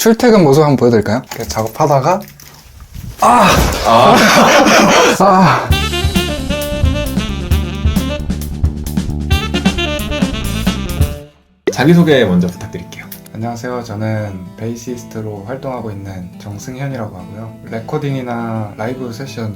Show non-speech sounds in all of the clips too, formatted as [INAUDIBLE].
출퇴근 모습 한번 보여드릴까요? 이렇게 작업하다가 아! [LAUGHS] 아! 자기소개 먼저 부탁드릴게요. 안녕하세요. 저는 베이시스트로 활동하고 있는 정승현이라고 하고요. 레코딩이나 라이브 세션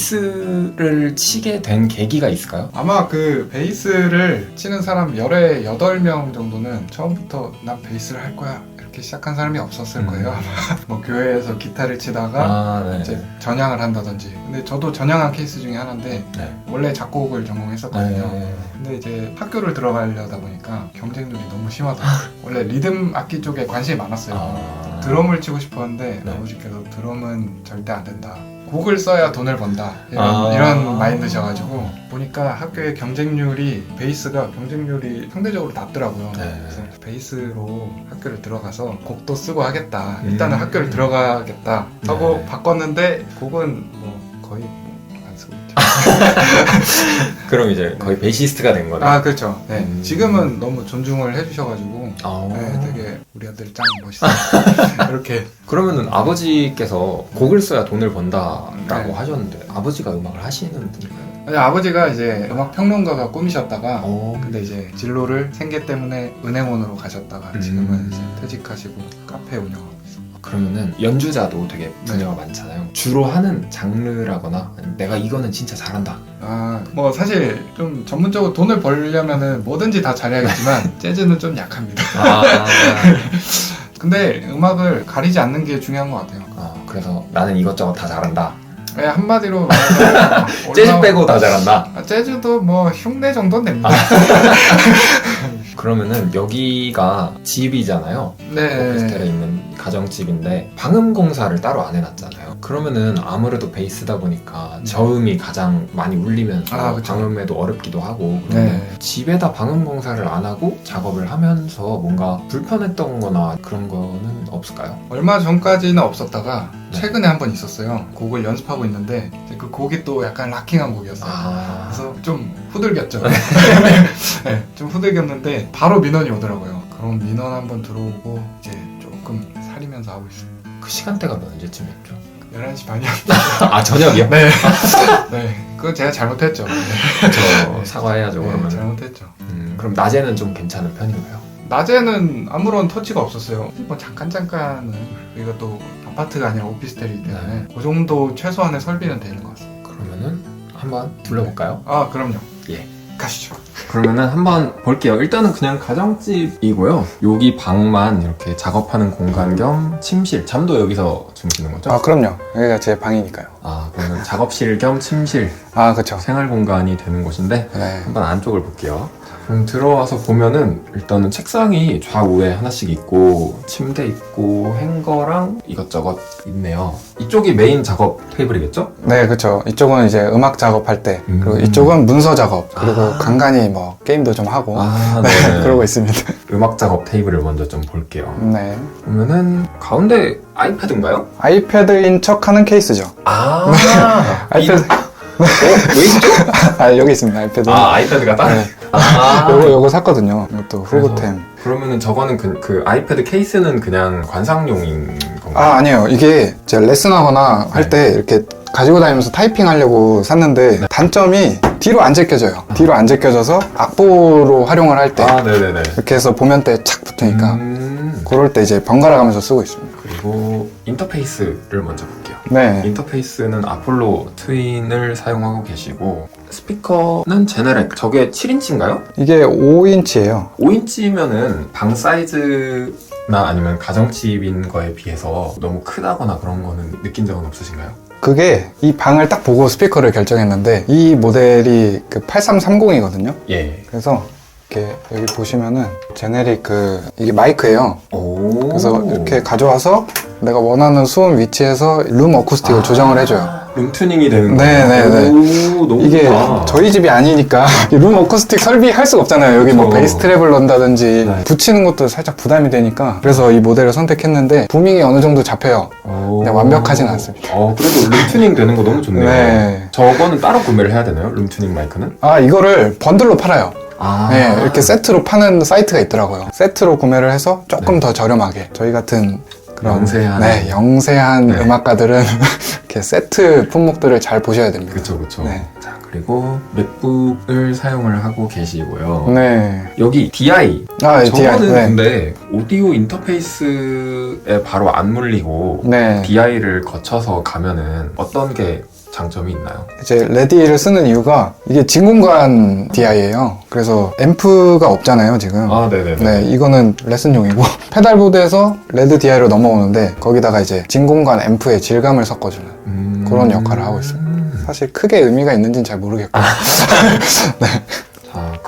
베이스를 치게 된 계기가 있을까요? 아마 그 베이스를 치는 사람 열에 여덟 명 정도는 처음부터 난 베이스를 할 거야 이렇게 시작한 사람이 없었을 음. 거예요. 아마 [LAUGHS] 뭐 교회에서 기타를 치다가 아, 네. 이제 전향을 한다든지. 근데 저도 전향한 케이스 중에 하나인데 네. 원래 작곡을 전공했었거든요. 네. 근데 이제 학교를 들어가려다 보니까 경쟁률이 너무 심하더라고요. [LAUGHS] 원래 리듬 악기 쪽에 관심이 많았어요. 아. 드럼을 치고 싶었는데 네. 아버지께서 드럼은 절대 안 된다. 곡을 써야 돈을 번다. 이런, 아. 이런 마인드셔가지고 보니까 학교의 경쟁률이 베이스가 경쟁률이 상대적으로 낮더라고요. 네. 그래서 베이스로 학교를 들어가서 곡도 쓰고 하겠다. 일단은 음. 학교를 들어가겠다 하고 네. 바꿨는데 곡은 뭐 거의. [LAUGHS] 그럼 이제 거의 베이시스트가 된 거네. 아 그렇죠. 네. 음. 지금은 너무 존중을 해주셔가지고 아. 네, 되게 우리 아들이 짱 멋있어. [LAUGHS] 이렇게 그러면은 아버지께서 곡을 써야 돈을 번다라고 네. 하셨는데 아버지가 음악을 하시는 분인가요? 아니, 아버지가 이제 음악 평론가가 꿈이셨다가 어. 근데 이제 진로를 생계 때문에 은행원으로 가셨다가 음. 지금은 이제 퇴직하시고 카페 운영하고. 그러면 연주자도 되게 분야가 많잖아요. 주로 하는 장르라거나 아니면 내가 이거는 진짜 잘한다. 아, 뭐 사실 좀 전문적으로 돈을 벌려면은 뭐든지 다 잘해야겠지만 [LAUGHS] 재즈는 좀 약합니다. 아, [LAUGHS] 근데 음악을 가리지 않는 게 중요한 것 같아요. 아, 그래서 나는 이것저것 다 잘한다. 그냥 한마디로 [LAUGHS] 말하면 재즈 빼고 다 잘한다. 아, 재즈도 뭐 흉내 정도는 됩니다. 그러면은 여기가 집이잖아요. 오피스텔에 네. 있는 가정집인데 방음 공사를 따로 안 해놨잖아요. 그러면은 아무래도 베이스다 보니까 저음이 가장 많이 울리면서 아, 그쵸. 방음에도 어렵기도 하고 그런데 네. 집에다 방음 공사를 안 하고 작업을 하면서 뭔가 불편했던 거나 그런 거는 없을까요? 얼마 전까지는 없었다가 네. 최근에 한 번 있었어요. 곡을 연습하고 있는데 그 곡이 또 약간 락킹한 곡이었어요. 아, 그래서 좀 후들겼죠. [LAUGHS] 네, 좀 후들겼는데 바로 민원이 오더라고요. 그럼 민원 한번 들어오고 이제 조금 사리면서 하고 있어요. 그 시간대가 언제쯤이었죠? 11시 반이었 [LAUGHS] 아 저녁이요? 네. [LAUGHS] 네. 그거 제가 잘못했죠. 네. 저 사과해야죠 네, 그러면. 잘못했죠. 음, 그럼 낮에는 좀 괜찮은 편인가요? 낮에는 아무런 터치가 없었어요. 뭐 잠깐 잠깐은 우리가 또 아파트가 아니라 오피스텔이기 때문에 네. 그 정도 최소한의 설비는 되는 것 같습니다. 그러면은 한번 둘러볼까요? 아 그럼요. 예. 가시죠. 그러면은 한번 볼게요. 일단은 그냥 가정집이고요. 여기 방만 이렇게 작업하는 공간 겸 침실. 잠도 여기서 주무시는 거죠? 아 그럼요. 여기가 제 방이니까요. 아, 그러면 작업실 겸 침실, 아 그렇죠. 생활 공간이 되는 곳인데 네. 한번 안쪽을 볼게요. 그럼 들어와서 보면은 일단은 책상이 좌우에 하나씩 있고 침대 있고 행거랑 이것저것 있네요. 이쪽이 메인 작업 테이블이겠죠? 네, 그렇죠. 이쪽은 이제 음악 작업할 때, 그리고 음. 이쪽은 문서 작업, 그리고 아. 간간히 뭐 게임도 좀 하고, 아, [LAUGHS] 네, 네. 그러고 있습니다. [LAUGHS] 음악 작업 테이블을 먼저 좀 볼게요. 네. 보면은 가운데 아이패드인가요? 아이패드인 척하는 케이스죠. 아, [LAUGHS] 아이패드, 어? 왜 있죠? 아 여기 있습니다. 아이패드. 아, 아이패드가 따로? 네. 아, 요거 요거 샀거든요. 이것도 후보템. 그러면은 저거는 그, 그 아이패드 케이스는 그냥 관상용인 건가요? 아 아니에요. 이게 제가 레슨하거나 네. 할때 이렇게 가지고 다니면서 타이핑 하려고 샀는데 네. 단점이 뒤로 안 제껴져요. 뒤로 안 제껴져서 악보로 활용을 할 때 아, 네네네. 이렇게 해서 보면대에 착 붙으니까 음, 그럴 때 이제 번갈아 가면서 쓰고 있습니다. 그리고 인터페이스를 먼저 볼게요. 네. 인터페이스는 아폴로 트윈을 사용하고 계시고 스피커는 제네렉 저게 7인치인가요? 이게 5인치예요. 5인치면은 방 사이즈 나 아니면 가정집인 거에 비해서 너무 크다거나 그런 거는 느낀 적은 없으신가요? 그게 이 방을 딱 보고 스피커를 결정했는데 이 모델이 그 8330이거든요. 예. 그래서 이렇게 여기 보시면은 제네릭 그 이게 마이크예요. 오. 그래서 이렇게 가져와서 내가 원하는 수음 위치에서 룸 어쿠스틱을 아. 조정을 해줘요. 룸튜닝이 되는 네, 거예요? 네, 네. 오, 너무 이게 좋다. 저희 집이 아니니까 [LAUGHS] 룸 어쿠스틱 설비할 수가 없잖아요. 여기 뭐 그쵸. 베이스 트랩을 넣는다든지 네. 붙이는 것도 살짝 부담이 되니까 그래서 이 모델을 선택했는데 부밍이 어느 정도 잡혀요. 오. 네, 완벽하진 않습니다. 어, 그래도 룸튜닝 되는 거 너무 좋네요. 네. 저거는 따로 구매를 해야 되나요? 룸튜닝 마이크는? 아 이거를 번들로 팔아요. 아. 네, 이렇게 세트로 파는 사이트가 있더라고요. 세트로 구매를 해서 조금 더 저렴하게 저희 같은 그런 영세한. 네, 영세한 네. 음악가들은 [LAUGHS] 이렇게 세트 품목들을 잘 보셔야 됩니다. 그쵸, 그쵸. 네. 자, 그리고 맥북을 사용을 하고 계시고요. 네. 여기 DI. 아, 저거는 DI. 네. 근데 오디오 인터페이스에 바로 안 물리고 네. DI를 거쳐서 가면은 어떤 게 장점이 있나요? 이제 레디를 쓰는 이유가 이게 진공관 DI예요. 그래서 앰프가 없잖아요, 지금. 아, 네네네. 네, 이거는 레슨용이고 [LAUGHS] 페달보드에서 레드 DI로 넘어오는데 거기다가 이제 진공관 앰프의 질감을 섞어주는 음. 그런 역할을 하고 있습니다. 사실 크게 의미가 있는지는 잘 모르겠고. 자, [LAUGHS]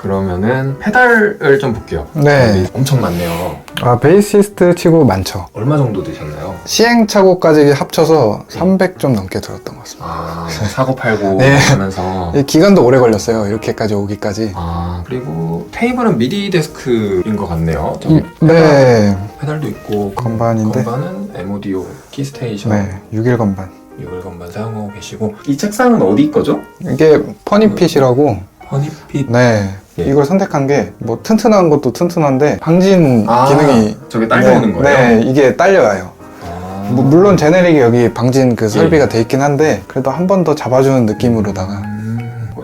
그러면은 페달을 좀 볼게요. 네. 엄청 많네요. 아, 베이시스트 치고 많죠. 얼마 정도 드셨나요? 시행착오까지 합쳐서 300 좀 넘게 들었던 것 같습니다. 아, 사고 팔고 [LAUGHS] 네. 하면서 이 기간도 오래 걸렸어요. 이렇게까지 오기까지. 아, 그리고 테이블은 미디 데스크인 것 같네요. 저기 이- 네, 페달도 있고 건반인데. 건반은 M-Audio 키스테이션 네, 6일 건반. 6을 건반 사용하고 계시고 이 책상은 어디 거죠? 이게 퍼니핏이라고 허니핏 네. 예. 이걸 선택한 게 뭐 튼튼한 것도 튼튼한데 방진 아, 기능이 저게 딸려오는 네, 거예요? 네, 이게 딸려와요. 아. 뭐 물론 제네릭이 여기 방진 그 설비가 예. 돼 있긴 한데 그래도 한 번 더 잡아주는 느낌으로다가 음,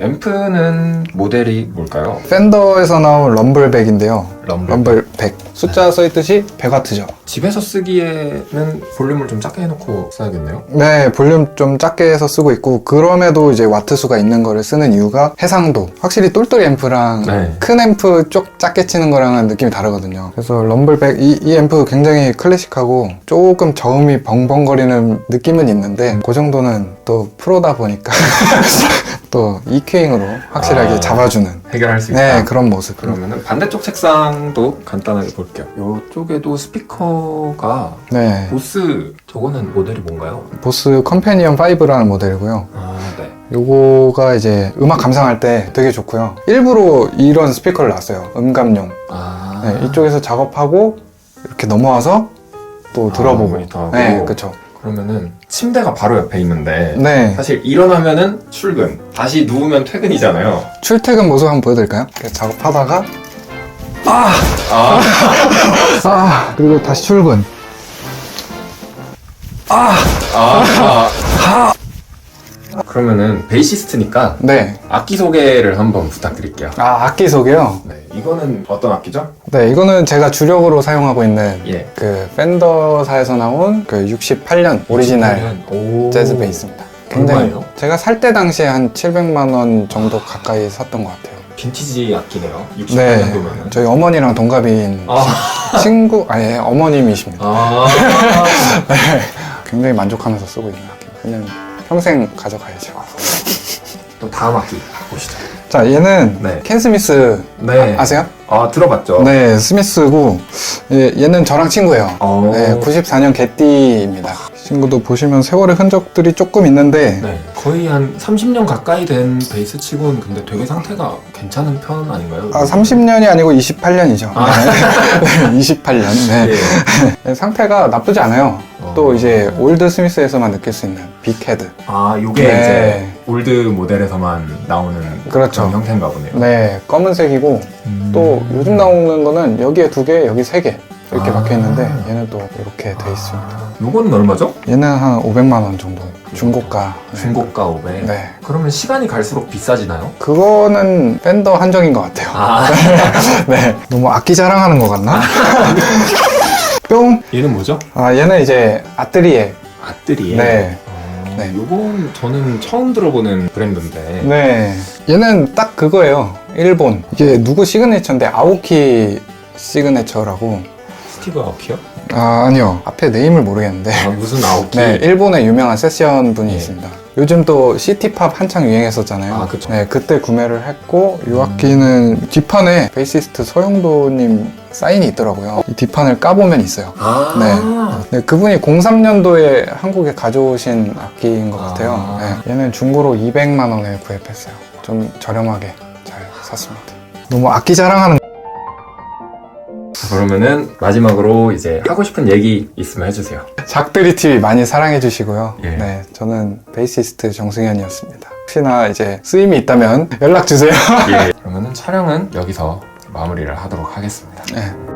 앰프는 모델이 뭘까요? 팬더에서 나온 럼블백인데요. 럼블. 럼블 100. 숫자 써있듯이 100W죠. 집에서 쓰기에는 볼륨을 좀 작게 해놓고 써야겠네요. 네, 볼륨 좀 작게 해서 쓰고 있고 그럼에도 이제 와트 수가 있는 거를 쓰는 이유가 해상도. 확실히 똘똘이 앰프랑 네. 큰 앰프 쪽 작게 치는 거랑은 느낌이 다르거든요. 그래서 럼블백 이, 이 앰프 굉장히 클래식하고 조금 저음이 벙벙거리는 느낌은 있는데 그 정도는 또 프로다 보니까 [LAUGHS] 또 EQ잉으로 확실하게 아. 잡아주는 해결할 수 있다. 네 그런 모습. 그러면은 반대쪽 책상도 간단하게 볼게요. 이쪽에도 스피커가 네, 보스 저거는 모델이 뭔가요? 보스 컴패니언 5라는 모델이고요. 아 네. 요거가 이제 음악 감상할 때 되게 좋고요. 일부러 이런 스피커를 놨어요. 음감용. 아 네, 이쪽에서 작업하고 이렇게 넘어와서 또 아, 들어보고. 모니터하고. 네, 그쵸. 그러면은 침대가 바로 옆에 있는데 네. 사실 일어나면은 출근 다시 누우면 퇴근이잖아요. 출퇴근 모습 한번 보여드릴까요? 이렇게 작업하다가 아아 [LAUGHS] 그리고 다시 출근. 아, 아. 그러면은 베이시스트니까 네. 악기 소개를 한번 부탁드릴게요. 아 악기 소개요. 네, 이거는 어떤 악기죠? 네, 이거는 제가 주력으로 사용하고 있는 예. 그 팬더사에서 나온 그 68년 오리지널 오. 재즈 베이스입니다. 굉장히 얼마예요? 제가 살 때 당시에 한 700만 원 정도 가까이 샀던 것 같아요. 빈티지 악기네요. 68년도면은. 네, 저희 어머니랑 동갑인 아, 친구 아니 어머님이십니다. 아. [LAUGHS] 굉장히 만족하면서 쓰고 있는 악기. 그냥 평생 가져가야죠. 또 다음 악기 보시죠. 자, 얘는 네. 켄 스미스 네. 아세요? 아, 들어봤죠? 네, 스미스고 얘, 얘는 저랑 친구예요. 어. 네, 94년 개띠입니다. 친구도 보시면 세월의 흔적들이 조금 있는데 네. 거의 한 30년 가까이 된 베이스 치고는 근데 되게 상태가 괜찮은 편 아닌가요? 아, 30년이 아니고 28년이죠. 아. 네. [LAUGHS] 28년. 네. 예. 네, 상태가 나쁘지 않아요. 어. 또 이제 올드 스미스에서만 느낄 수 있는 빅헤드. 아, 요게 네. 이제 올드 모델에서만 나오는 그렇죠. 그런 형태인가 보네요. 네, 검은색이고 음. 또 요즘 나오는 거는 여기에 두 개, 여기 세 개. 이렇게 아. 박혀 있는데 얘는 또 이렇게 돼 있습니다. 아, 요거는 얼마죠? 얘는 한 500만 원 정도. 중고가. 네. 중고가 500. 네. 그러면 시간이 갈수록 비싸지나요? 그거는 팬더 한정인 것 같아요. 아, [LAUGHS] 네. 너무 악기 자랑하는 것 같나? [LAUGHS] 뿅! 얘는 뭐죠? 아, 얘는 이제 아뜨리에. 아뜨리에. 네. 어, 네. 요건 저는 처음 들어보는 브랜드인데. 네. 얘는 딱 그거예요. 일본. 이게 누구 시그네처인데 아오키 시그네처라고. 스티브 아오키요? 아, 아니요. 앞에 네임을 모르겠는데. 아, 무슨 아오키? 네, 일본의 유명한 세션 분이 예. 있습니다. 요즘 또 시티팝 한창 유행했었잖아요. 아, 그쵸. 네, 그때 구매를 했고 이 악기는 뒷판에 베이시스트 서영도님 사인이 있더라고요. 이 뒷판을 까보면 있어요. 아. 네. 네, 그분이 03년도에 한국에 가져오신 악기인 것 같아요. 아. 네, 얘는 중고로 200만 원에 구입했어요. 좀 저렴하게 잘 샀습니다. 너무 악기 자랑하는 자, 그러면은 마지막으로 이제 하고 싶은 얘기 있으면 해주세요. 작들이 TV 많이 사랑해 주시고요. 예. 네, 저는 베이시스트 정승현이었습니다. 혹시나 이제 쓰임이 있다면 연락 주세요. 예. [LAUGHS] 그러면은 촬영은 여기서 마무리를 하도록 하겠습니다. 네.